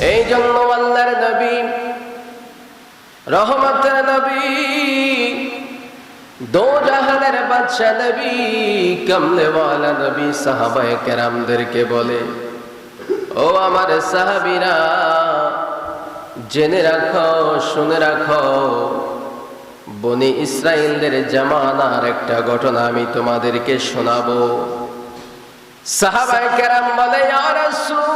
এই জন্য আল্লাহর নবী, রহমতের নবী দো জাহানের বাদশা নবী, কমলেওয়ালা নবী, সাহাবায়ে কেরামদেরকে বলে, ও আমার সাহাবীরা, জেনে রাখো, শুনে রাখো, বনি ইসরায়েলদের জামানার একটা ঘটনা আমি তোমাদেরকে শোনাবো। সাহাবায়ে কেরাম বলে আর রাসূলুল্লাহ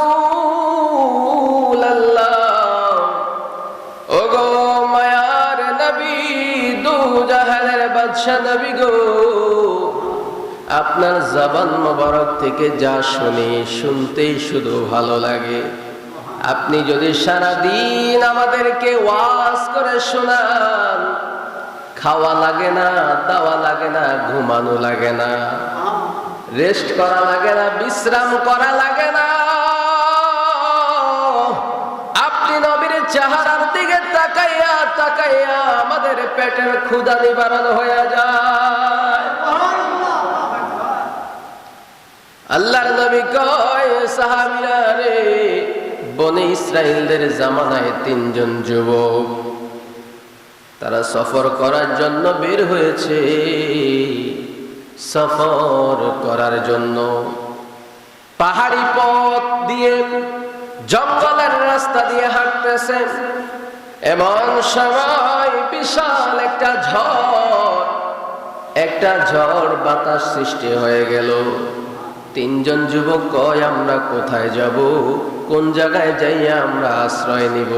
জাহানের বাদশা নবী গো, আপনার জবান মোবারক থেকে যা শুনি, শুনতেই শুধু ভালো লাগে। আপনি যদি সারা দিন আমাদেরকে ওয়াজ করে শোনান, খাওয়া লাগে না, দাওয়া লাগে না, ঘুমানো লাগে না। রেস্ট করা লাগে না, বিশ্রাম করা লাগে না। চেহারার দিকে তাকাইয়া তাকাইয়া আমাদের পেটের ক্ষুদা নিবারণ হয়ে যায়। আল্লাহর নবী কয়, সাহাবীরা রে, বনে ইসরায়েলদের জামানায় তিনজন যুবক, তারা সফর করার জন্য বের হয়েছে। সফর করার জন্য পাহাড়ি পথ দিয়ে, জঙ্গলের রাস্তা দিয়ে হাঁটতেছেন এমন সময় বিশাল একটা ঝড় একটা ঝড় বাতাস সৃষ্টি হয়ে গেল। তিনজন যুবক কয়, আমরা কোথায় যাব? কোন জায়গায় যাইয়া আমরা আশ্রয় নিব?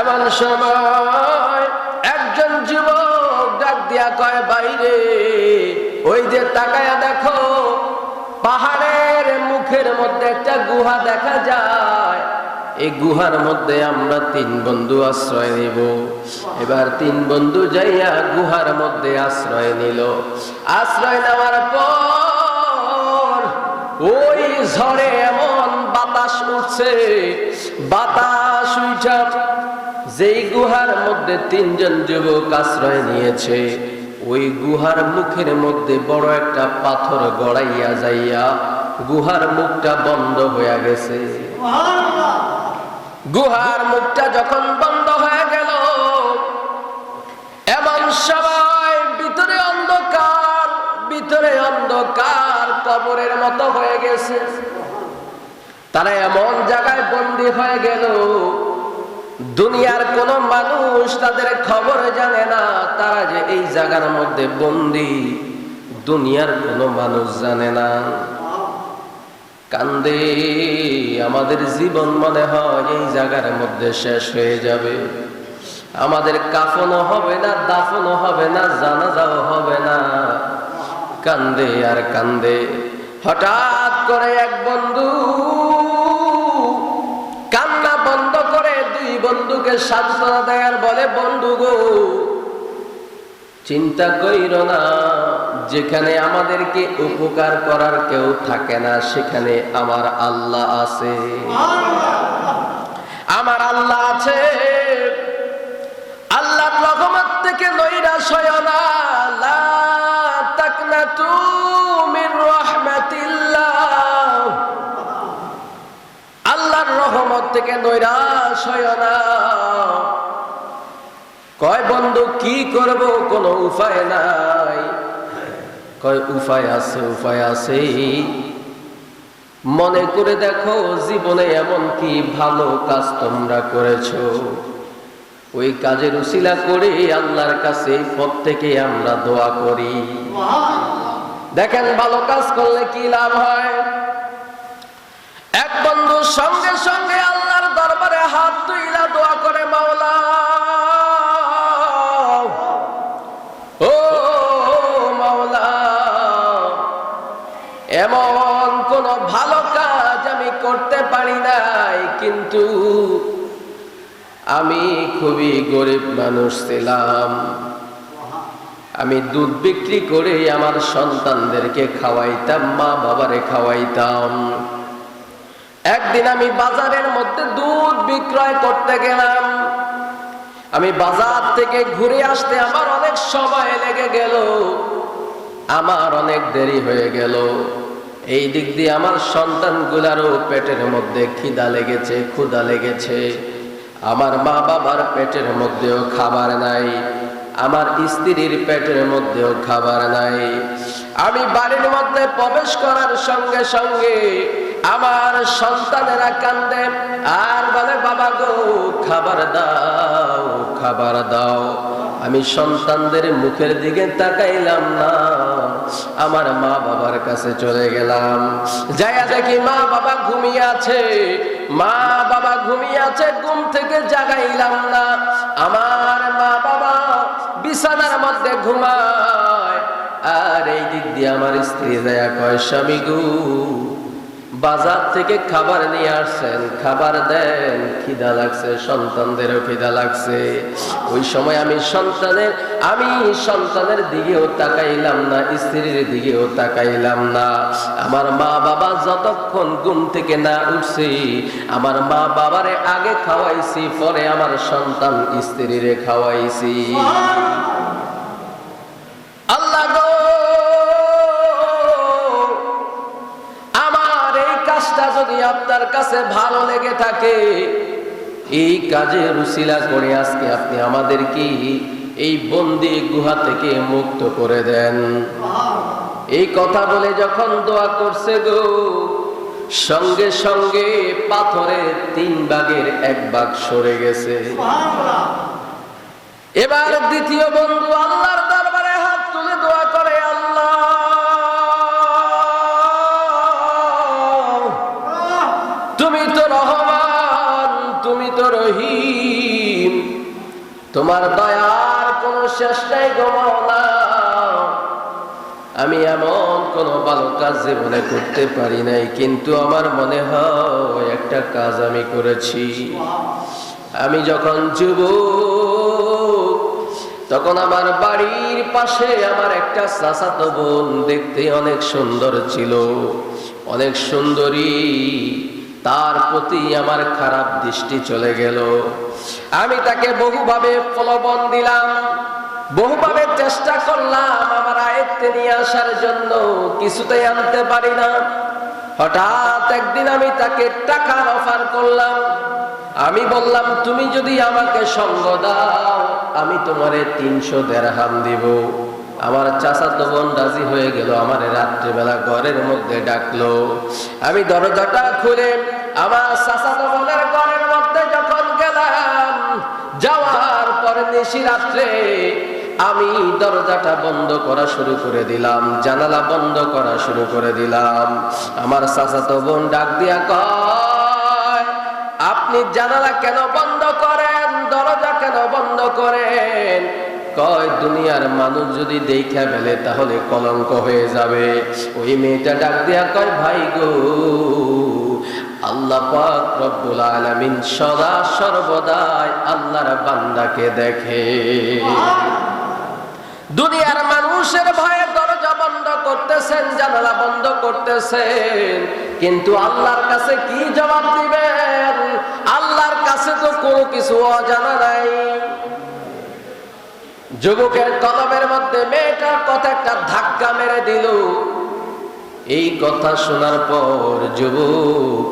এমন সময় একজন যুবক ডাক দিয়া কয়, বাইরে, ওই যে তাকায়া দেখো, পাহাড়ের মুখের মধ্যে একটা গুহা দেখা যায়। এই গুহার মধ্যে আমরা তিন বন্ধু আশ্রয় নিব। এবার তিন বন্ধু যাইয়া গুহার মধ্যে আশ্রয় নিল। আশ্রয় নেওয়ার পর ওই ঝড়ে এমন বাতাস উঠছে, বাতাস যেই গুহার মধ্যে তিনজন যুবক আশ্রয় নিয়েছে, ওই গুহার মুখের মধ্যে বড় একটা পাথর গড়াইয়া যাইয়া গুহার মুখটা বন্ধ হয়ে গেছে। গুহার মুখটা যখন বন্ধ হয়ে গেল, এমন সবাই ভিতরে অন্ধকার ভিতরে অন্ধকার কবরের মতো হয়ে গেছে। তারা এমন জায়গায় বন্দি হয়ে গেল, দুনিয়ার কোন মানুষ তাদের খবর জানে না, তারা যে এই জায়গার মধ্যে বন্দি, দুনিয়ার কোন মানুষ জানে না। কান্দে, আমাদের জীবন মনে হয় এই জায়গার মধ্যে শেষ হয়ে যাবে। আমাদের কাফনও হবে না, দাফনও হবে না, জানাজাও হবে না। কান্দে আর কান্দে, হঠাৎ করে এক বন্ধু কান্না বন্ধ করে দুই বন্ধুকে সান্ত্বনা দেয়ার বলে, বন্ধু গো, চিন্তা কইর না যেখানে আমাদেরকে উপকার করার কেউ থাকে না, সেখানে আমার আল্লাহ আছে। আমার আল্লাহ আছে। আল্লাহর রহমত থেকে নৈরাশ না। লা তাকনাতু মির রাহমাতিল্লাহ। আল্লাহর রহমত থেকে নৈরাশ হয় না। কয় বন্ধু, কি করব? কোনো উপায় নাই। কয় উপায় আছে উপায় আছে মনে করে দেখো জীবনে এমন কি ভালো কাজ তোমরা করেছ। ওই কাজের উসিলা করে আল্লাহর কাছে প্রত্যেকে আমরা দোয়া করি। দেখেন ভালো কাজ করলে কি লাভ হয়? এক বন্ধু সঙ্গে সঙ্গে আল্লাহর দরবারে হাত তুইলা দোয়া করে মাওলা। আমি খুবই গরিব মানুষ ছিলাম। আমি দুধ বিক্রি করে আমার সন্তানদেরকে খাওয়াইতাম, মা বাবারে খাওয়াইতাম। একদিন আমি বাজারের মধ্যে দুধ বিক্রয় করতে গেলাম। আমি বাজার থেকে ঘুরে আসতে আমার অনেক সময় লেগে গেল। আমার অনেক দেরি হয়ে গেল। এই দিক দিয়ে আমার সন্তানগুলারও পেটের মধ্যে খিদা লেগেছে ক্ষুদা লেগেছে। আমার মা বাবার পেটের মধ্যেও খাবার নাই, আমার স্ত্রীর পেটের মধ্যেও খাবার নাই। আমি বাড়ির মধ্যে প্রবেশ করার সঙ্গে সঙ্গে আমার সন্তানেরা কান্দে, আর বলে, বাবা গো, খাবার দাও খাবার দাও। আমি সন্তানদের মুখের দিকে তাকাইলাম না। আমার মা বাবার কাছে চলে গেলাম। যাইয়া দেখি মা বাবা ঘুমিয়ে আছে। মা বাবা ঘুমিয়ে আছে, ঘুম থেকে জাগাইলাম না। আমার মা বাবা বিছানার মধ্যে ঘুমায়। আর এই দিক দিয়ে আমার স্ত্রী দয়া কয়, স্বামী গু বাজার থেকে খাবার নিয়ে আসছেন, খাবার দেন, খিদা লাগছে, সন্তানদেরও খিদা লাগছে। ওই সময় আমি সন্তানের আমি সন্তানের দিকেও তাকাইলাম না, স্ত্রীর দিকেও তাকাইলাম না। আমার মা বাবা যতক্ষণ ঘুম থেকে না উঠছি, আমার মা বাবারে আগে খাওয়াইছি, পরে আমার সন্তান স্ত্রীরে খাওয়াইছি। আপনার কাছে ভালো লেগে থাকে। এই কাজে রুসিলা করে আজকে আপনি আমাদের কি এই বন্দি গুহা থেকে মুক্ত করে দেন। এই কথা বলে যখন দোয়া করছে গো সঙ্গে সঙ্গে পাথরের তিন ভাগের এক ভাগ সরে গেছে। এবার দ্বিতীয় বন্ধু আল্লাহর রহিম তোমার দয়ার কোনো শেষ নাই আমি এমন কোন ভালো কাজ জীবনে করতে পারি নাই, কিন্তু আমার মনে হয় একটা কাজ আমি করেছি। আমি যখন যুবক, তখন আমার বাড়ির পাশে আমার একটা চাচাতো বোন দেখতে অনেক সুন্দর ছিল, অনেক সুন্দরী। তার প্রতি আমার খারাপ দৃষ্টি চলে গেল। আমি তাকে বহুভাবে প্রলোভন দিলাম, বহুভাবে চেষ্টা করলাম আমার আয়ত্তে নিয়ে আসার জন্য, কিছুতেই আনতে পারি না। হঠাৎ একদিন আমি তাকে টাকার অফার করলাম। আমি বললাম, তুমি যদি আমাকে সঙ্গ দাও, আমি তোমারে তিনশো দেড়হাম দিব। আমার চাচাতো বোন রাজি হয়ে গেল, আমার রাত্রিবেলা ঘরের মধ্যে ডাকলো। আমি দরজাটা খুলে আমার চাচাতো বোনের ঘরের মধ্যে যখন গেলাম, যাওয়ার পরে নিশি রাত্রে আমি দরজাটা বন্ধ করা শুরু করে দিলাম, জানালা বন্ধ করা শুরু করে দিলাম। আমার চাচাতো বোন ডাক দিয়া কয়, আপনি জানালা কেন বন্ধ করেন? দরজা কেন বন্ধ করেন? কয়, দুনিয়ার মানুষ যদি দেখা ফেলে, তাহলে কলঙ্ক হয়ে যাবে। ওই মেয়েটা ডাক দিয়া কয়, ভাই গো, আল্লাহ পাক রব্বুল আলামিন সদা সর্বদাই আল্লাহর বান্দাকে দেখে। দুনিয়ার মানুষের ভয়ে দরজা বন্ধ করতেছেন, জানালা বন্ধ করতেছেন, কিন্তু আল্লাহর কাছে কি জবাব দিবেন? আল্লাহর কাছে তো কোনো কিছু অজানা নাই। যুবকের কলমের মধ্যে মেয়েটার কথা একটা ধাক্কা মেরে দিল। এই কথা শোনার পর যুবক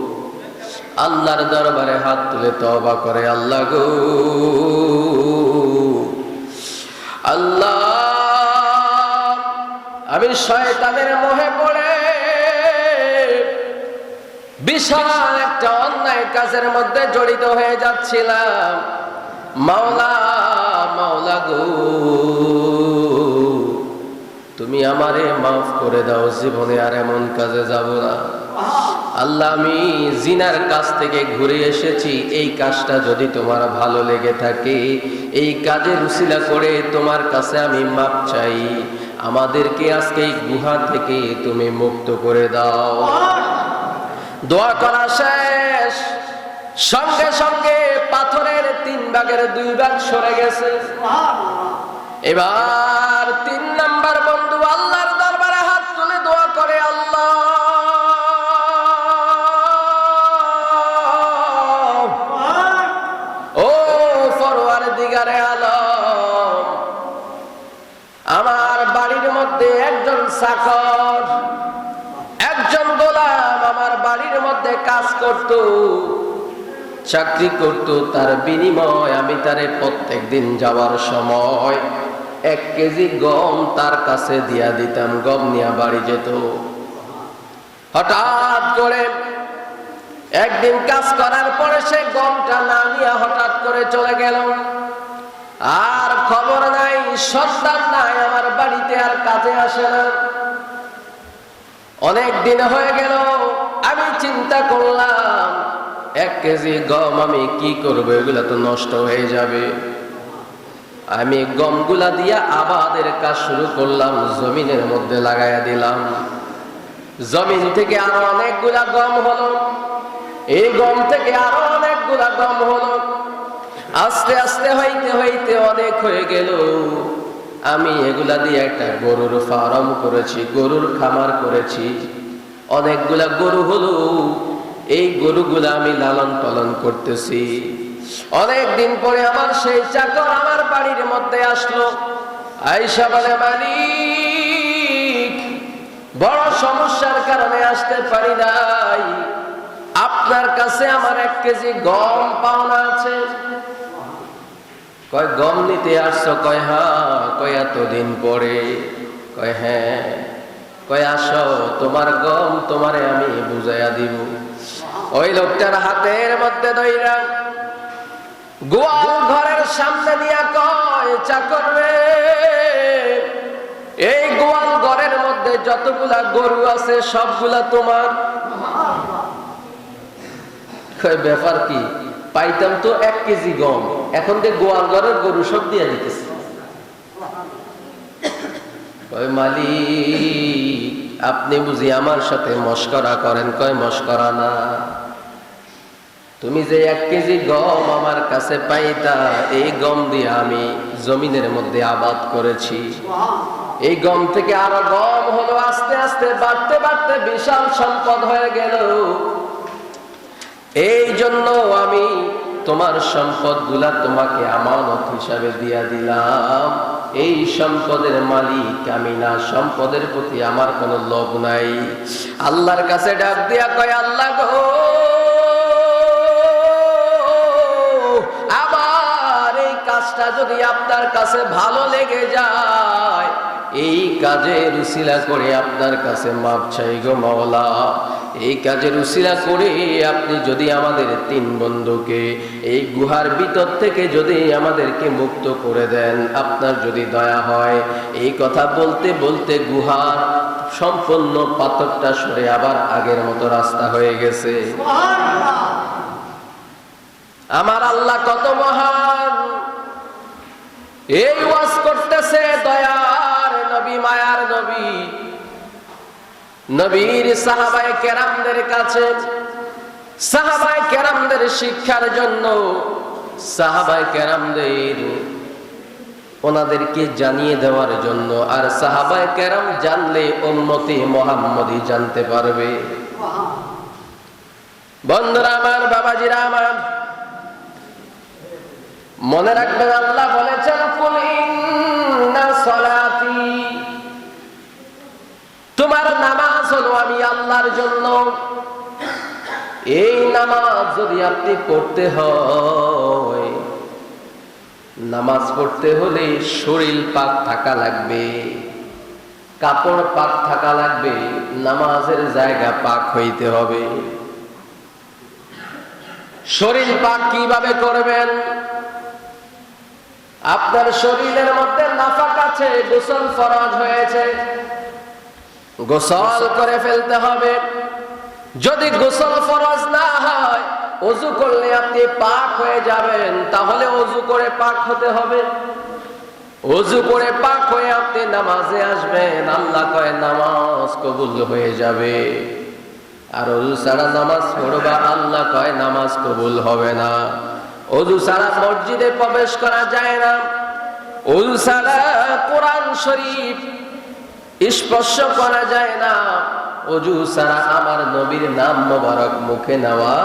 আল্লাহর দরবারে হাত তুলে তবা করে, আল্লাহ গো, আল্লাহ, আমি শয়তানের মোহে পড়ে। বিশাল একটা অন্যায় কাজের মধ্যে জড়িত হয়ে যাচ্ছিলাম। মাওলা মাওলা গো। তুমি আমারে মাফ করে দাও, জীবনে আর এমন কাজে যাব না। আল্লাহ, আমি জিনার কাছ থেকে ঘুরে এসেছি। এই কাজটা যদি তোমার ভালো লেগে থাকে, এই কাজে রুসিলা করে তোমার কাছে আমি মাপ চাই। আমাদেরকে আজকে এই গুহা থেকে তুমি মুক্ত করে দাও। দোয়া করা শেষ। সঙ্গে সঙ্গে পাথরের তিন ভাগের দুই ভাগ সরে গেছে। এবার তিন নাম্বার বন্ধু আল্লাহর দরবারে হাত তুলে দোয়া করে, আল্লাহ! ও ফরওয়ার দিগারে আলম, আমার বাড়ির মধ্যে একজন চাকর একজন গোলাম আমার বাড়ির মধ্যে কাজ করত। চাকরি করত, তার বিনিময় আমি তারে প্রত্যেক দিন যাওয়ার সময় এক কেজি গম তার কাছে দিয়া দিতাম, গম নিয়ে বাড়ি যেত। হঠাৎ করে একদিন কাজ করার পরে সে গমটা না নিয়ে হঠাৎ করে চলে গেল। আর খবর নাই, সন্তান নাই, আমার বাড়িতে আর কাজে আসে না। অনেক দিন হয়ে গেল, আমি চিন্তা করলাম এক কেজি গম আমি কি করব? এগুলো তো নষ্ট হয়ে যাবে। আমি গমগুলা দিয়া আবাদের কাজ শুরু করলাম, জমিনের মধ্যে লাগাইয়া দিলাম। জমিন থেকে আরও অনেকগুলা গম হলো। এই গম থেকে আরও অনেকগুলা গম হলো। আস্তে আস্তে হইতে হইতে অনেক হয়ে গেল। আমি এগুলা দিয়ে একটা গরুর ফার্ম করেছি, গরুর খামার করেছি। অনেকগুলা গরু হলো। এই গরুগুলা আমি লালন পালন করতেছি। অনেক দিন পরে আমার সেই চাকর আমার বাড়ির মধ্যে আসলো। আইসা বলে, মালিক, বড় সমস্যার কারণে আসতে পারি নাই। আপনার কাছে আমার এক কেজি গম পাওনা আছে। কয়, গম নিতে আসছো? কয় হ্যাঁ কয়, এতদিন পরে। কয় হ্যাঁ। কয়, আসো, তোমার গম তোমারে আমি বুঝাইয়া দিব। ওই লোকটার হাতের মধ্যে দইরা গোয়াল ঘরের সামনে নিয়ে কয় চাকর এই গোয়াল ঘরের মধ্যে যতগুলা গরু আছে, সবগুলা তোমার। ব্যাপার কি? পাইতাম তো এক কেজি গম। এখন যে গোয়াল ঘরের গরু সব দিয়ে দিতেছে। মালিক আপনি বুঝি আমার সাথে মস্করা করেন? কয়, মস্করা না। তুমি যে এক কেজি গম আমার কাছে পাইতা, এই গম দিয়ে আমি জমিনের মধ্যে আবাদ করেছি। এই গম থেকে আরও গম হলো আস্তে আস্তে, বাড়তে বাড়তে বিশাল সম্পদ হয়ে গেল। এই জন্য আমি তোমার সম্পদগুলা তোমাকে আমানত হিসাবে দিয়া দিলাম। এই সম্পদের মালিক আমি না, সম্পদের প্রতি আমার কোনো লোভ নাই। আল্লাহর কাছে ডাক দিয়া কয়, আল্লাহ গো আবার এই কাজটা যদি আপনার কাছে ভালো লেগে যায়, এই কাজে রুসিলা করে আপনার কাছে মাপ চাই গো মাওলা। এই কাজের উসিলা করে আপনি যদি আমাদের তিন বন্ধুকে এই গুহার ভিতর থেকে যদি আমাদেরকে মুক্ত করে দেন আপনার যদি দয়া হয়। এই কথা বলতে বলতে গুহার সম্পূর্ণ পাথরটা সরে আবার আগের মতো রাস্তা হয়ে গেছে। আমার আল্লাহ কত মহান। এই ওয়াজ করতেছে দয়ার নবী মায়ার নবী। নবীর সাহাবায় কেরামদের কাছে, সাহাবায় কেরামদের শিক্ষার জন্য সাহাবায় কেরামদের ওনাদেরকে জানিয়ে দেওয়ার জন্য, আর সাহাবায় কেরাম জানলে উন্নতি মোহাম্মদই জানতে পারবে। বন্ধুরা আমার, বাবাজিরা আমার, মনে রাখবেন আল্লাহ বলেছেন আল্লাহর জন্য। এই নামাজ যদি আপনি পড়তে হয়, নামাজ পড়তে হলে শরীর পাক থাকা লাগবে, কাপড় পাক থাকা লাগবে, নামাজের জায়গা পাক হইতে হবে। শরীর পাক কীভাবে করবেন? আপনার শরীরের মধ্যে নাফাক আছে, গোসল ফরজ হয়েছে। গোসল করে ফেলতে হবে। যদি গোসল ফরজ না হয়, অজু করলে আপনি পাক হয়ে যাবেন, তাহলে অজু করে পাক হতে হবে। অজু করে পাক হয়ে আপনি নামাজে আসবেন, আল্লাহ কয়, নামাজ কবুল হয়ে যাবে। আর অজু ছাড়া নামাজ পড়বা, আল্লাহ কয়, নামাজ কবুল হবে না। অজু ছাড়া মসজিদে প্রবেশ করা যায় না। অজু ছাড়া কোরআন শরীফ স্পর্শ করা যায় না। অজু ছাড়া আমার নবীর নাম মোবারক মুখে নেওয়া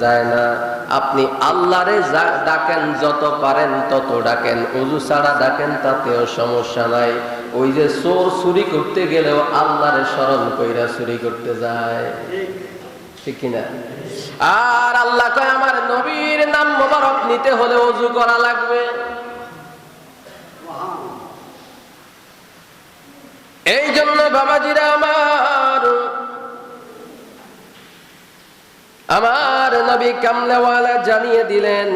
যায় না। আপনি আল্লাহরে ডাকেন, যত পারেন তত ডাকেন। অজু ছাড়া ডাকেন, তাতেও সমস্যা নাই। ওই যে চোর চুরি করতে গেলেও আল্লাহরে স্মরণ কইরা চুরি করতে যায়। ঠিক কিনা? আর আল্লাহ কয়, আমার নবীর নাম মোবারক নিতে হলে অজু করা লাগবে। এই জন্য বাবাজিরা আমার আমার নবী কামলেওয়ালা জানিয়ে দিলেন,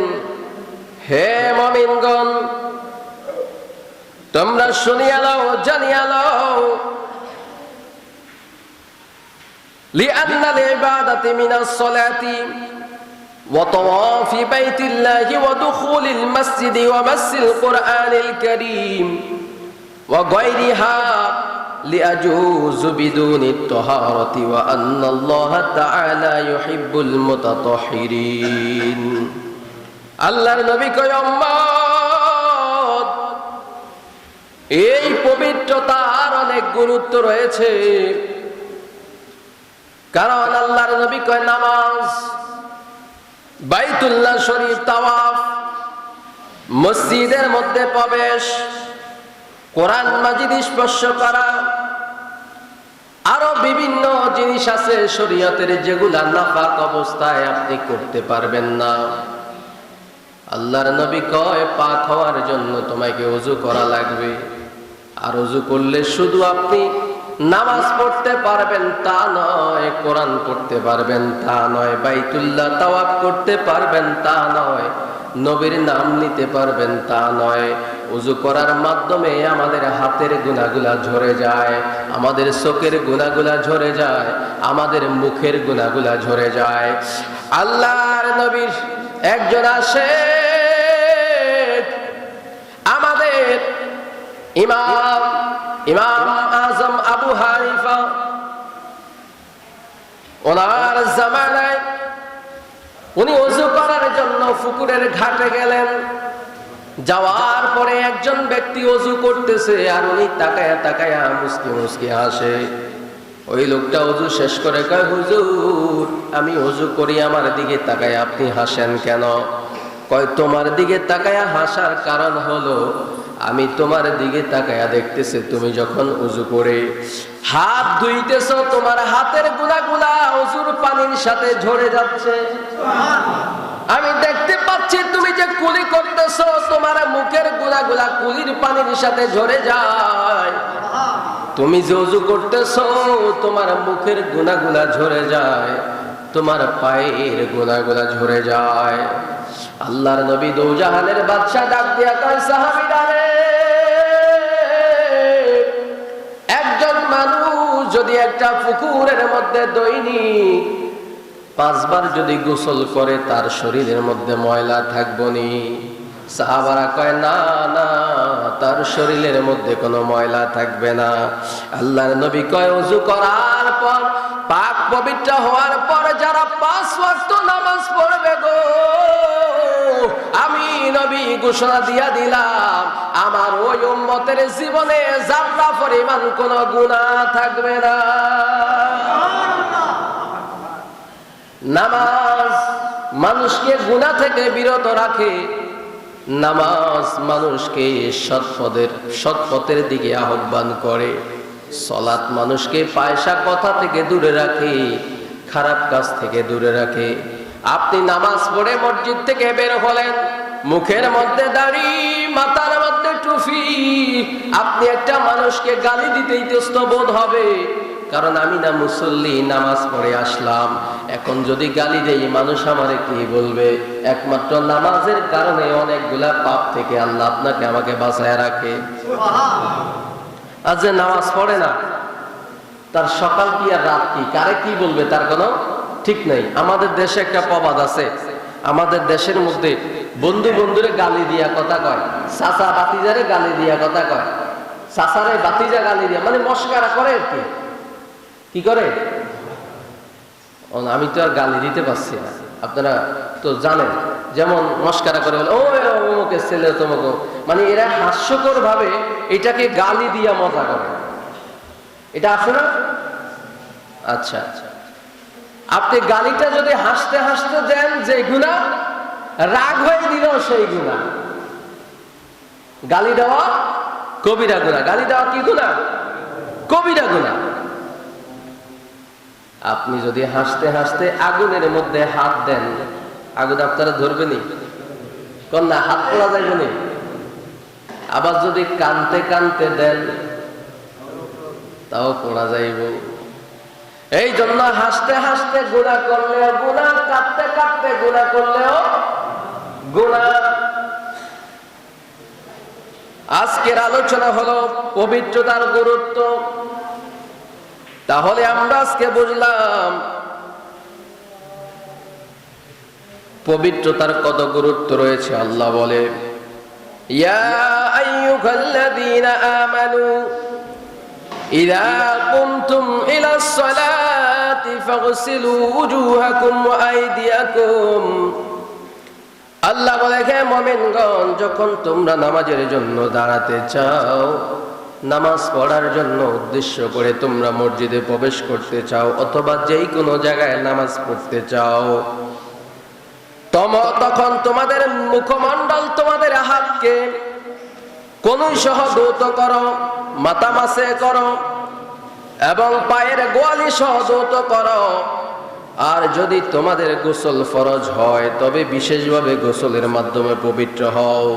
হে মমিনগণ, তোমরা শুনিয়া লও, জানিয়া লও। লিআন্নাল ইবাদাতি মিনাস সালাতি ওয়া তাওয়াফি বাইতিল্লাহি ওয়া দুখুলিল মাসজিদি ওয়া মাসজিল কোরআনিল কারীম ওয়া গায়রিহা। لأجوز بدون الطهارة وأن الله تعالى يحب المتطهرين আল্লাহর নবী কয় উম্মত, এই পবিত্রতার অনেক গুরুত্ব রয়েছে কারণ আল্লাহর নবী কয় নামাজ বাইতুল্লাহ শরীফ তাওয়াফ মসজিদের মধ্যে প্রবেশ কোরআন মাজিদ স্পর্শ করা, আরও বিভিন্ন জিনিস আছে শরীয়তের যেগুলা নাফাক অবস্থায় আপনি করতে পারবেন না। আল্লাহর নবী কয়, পাক হওয়ার জন্য তোমাকে অজু করা লাগবে। আর অজু করলে শুধু আপনি নামাজ পড়তে পারবেন, তা নয়, কোরআন পড়তে পারবেন, তা নয়, বাইতুল্লাহ তাওয়াব করতে পারবেন, তা নয়। নবীর নাম নিতে পারবেন তা নয়। উজু করার মাধ্যমে আমাদের হাতের গুণাগুলা ঝরে যায়, আমাদের চোখের গুণাগুলা ঝরে যায়, আমাদের মুখের গুণাগুলা ঝরে যায়। আল্লাহর নবীর একজন আসে আমাদের ইমাম ইমাম আজম আবু হানিফা, ওনার জামানায় উনি অজু করার জন্য পুকুরের ঘাটে গেলেন। যাওয়ার পরে একজন ব্যক্তি অজু করতেছে আর উনি তাকায়া তাকায়া মুসকি মুসকি হাসে। ওই লোকটা অজু শেষ করে কয়, হুজুর, আমি অজু করি, আমার দিকে তাকায় আপনি হাসেন কেন? কয়, তোমার দিকে তাকায়া হাসার কারণ হলো আমি তোমার দিকে তাকায়া দেখতেছি, তুমি যখন উজু করে হাত ধুইতেছ, তোমার হাতেরগুলা গুলা উজুর পানির সাথে ঝরে যাচ্ছে। আমি দেখতে পাচ্ছি তুমি যে কুলি করতেছ, তোমার মুখেরগুলা গুলা কুলির পানির সাথে ঝরে যায়। তুমি যে উজু করতেছ, তোমার মুখের গুনাগুলা ঝরে যায়। তোমার পায়ের গুনাগুলা ঝরে যায়। আল্লাহর নবী দৌজাহানের বাদশা ডাক দিয়া কয় সাহাবীরা একজন মানুষ যদি একটা পুকুরের মধ্যে দৈনিক পাঁচবার যদি গোসল করে, তার শরীরের মধ্যে ময়লা থাকবনি সাহাবারা কয়, না না, তার শরীরের মধ্যে কোনো ময়লা থাকবে না। আল্লাহর নবী কয় উজু করার পর পবিত্র হওয়ার পর যারা পাঁচ ওয়াক্ত নামাজ পড়বে গো, আমি নবী ঘোষণা দিয়া দিলাম, আমার ওই উম্মতের জীবনে যাত্রা পরিমাণ কোনো গুনাহ থাকবে না। নামাজ মানুষকে গুণা থেকে বিরত রাখে, নামাজ মানুষকে সৎপদের সৎপথের দিকে আহ্বান করে। সলাৎ মানুষকে পয়সা কথা থেকে দূরে রাখে, খারাপ কাজ থেকে দূরে রাখে। আপনি নামাজ পড়ে মসজিদ থেকে বের হলেন, মুখের মধ্যে দাড়ি, মাথার মধ্যে টুফি আপনি একটা মানুষকে গালি দিতে ইতস্ত বোধ হবে। কারণ আমি না মুসল্লি, নামাজ পড়ে আসলাম। এখন যদি গালি দেই, মানুষ আমারে কি বলবে? একমাত্র নামাজের কারণে অনেকগুলা পাপ থেকে আল্লাহ আপনাকে আমাকে বাঁচায় রাখে। আজ যে নামাজ পড়ে না, তার সকাল কি আর রাত কি? কারে কি বলবে? তার কোনো ঠিক নাই। আমাদের দেশে একটা প্রবাদ আছে। আমাদের দেশের মধ্যে বন্ধু বন্ধুরে গালি দিয়া কথা কয়। চাচা বাতিজারে গালি দিয়া কথা কয়। চাচারে বাতিজা গালি দিয়া মানে মস্কারা করে আর কি। কি করে? আমি তো আর গালি দিতে পারছি না। আপনারা তো জানেন। যেমন মস্কারা করে বলে ও অমুকের ছেলে, তোমাকে মানে এরা হাস্যকর ভাবে এটাকে গালি দিয়া মজা করে। এটা আছে না? আচ্ছা আচ্ছা। আপনি গালিটা যদি হাসতে হাসতে দেন যে গুণা, রাগ হয়ে দিল সেই গুণা। গালি দেওয়া কবিরা গুণা। গালি দেওয়া কি গুণা? কবিরা গুণা। আপনি যদি হাসতে হাসতে আগুনের মধ্যে হাত দেন, আগুন আপনারা ধরবেনি কন্যা, হাত যাইবে নি? আবার যদি কানতে কানতে দেন, তাও পড়া যাইব। এই জন্য হাসতে হাসতে গুণা করলেও গুণা, কাঁদতে কাঁদতে গুণা করলেও গুণা। আজকের আলোচনা হলো পবিত্রতার গুরুত্ব। তাহলে আমরা আজকে বুঝলাম, পবিত্রতার কত গুরুত্ব রয়েছে, আল্লাহ বলে। ইয়া আইয়ুহাল্লাযীনা আমানু ইযা কুমতুম ইলাস সালাতি ফাগসিলু উজুহাকুম ওয়া আইদিয়াকুম আল্লাহ বলে, হে মুমিনগণ, যখন তোমরা নামাজের জন্য দাঁড়াতে চাও, নামাজ পড়ার জন্য উদ্দেশ্য করে তোমরা মসজিদে প্রবেশ করতে চাও, অথবা যেই কোনো জায়গায় নামাজ পড়তে চাও তখন তোমাদের মুখমণ্ডল তোমাদের হাতকে কোন সহ দৌত করো, মাতামাসে করো এবং পায়ের গোয়ালি সহ দৌত করো। আর যদি তোমাদের গোসল ফরজ হয়, তবে বিশেষভাবে গোসলের মাধ্যমে পবিত্র হও।